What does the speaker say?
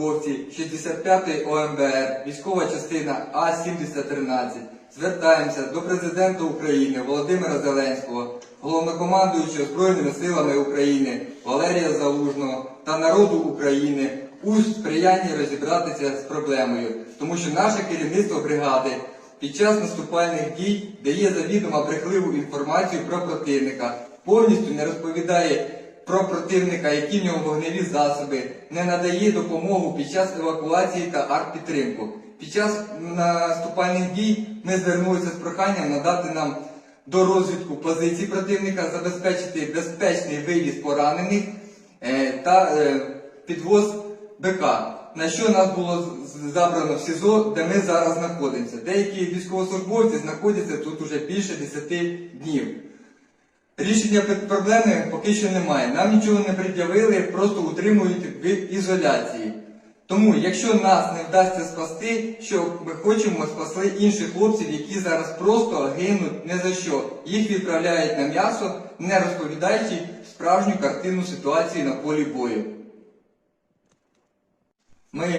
військовослужбовці 65-ї ОМБР, військова частина А-7013, звертаємося до Президента України Володимира Зеленського, головнокомандуючого Збройними силами України Валерія Залужного та народу України у сприянні розібратися з проблемою, тому що наше керівництво бригади під час наступальних дій дає завідомо брехливу інформацію про противника, повністю не розповідає про противника, які в нього вогневі засоби, не надає допомогу під час евакуації та артпідтримку. Під час наступальних дій ми звернулися з проханням надати нам до розвідку позицій противника, забезпечити безпечний вивіз поранених е, та е, підвоз БК, на що нас було забрано в СІЗО, де ми зараз знаходимося. Деякі військовослужбовці знаходяться тут уже більше 10 днів. Рішення проблеми поки що немає. Нам нічого не пред'явили, просто утримують в ізоляції. Тому, якщо нас не вдасться спасти, що ми хочемо спасли інших хлопців, які зараз просто гинуть не за що. Їх відправляють на м'ясо, не розповідаючи справжню картину ситуації на полі бою. Ми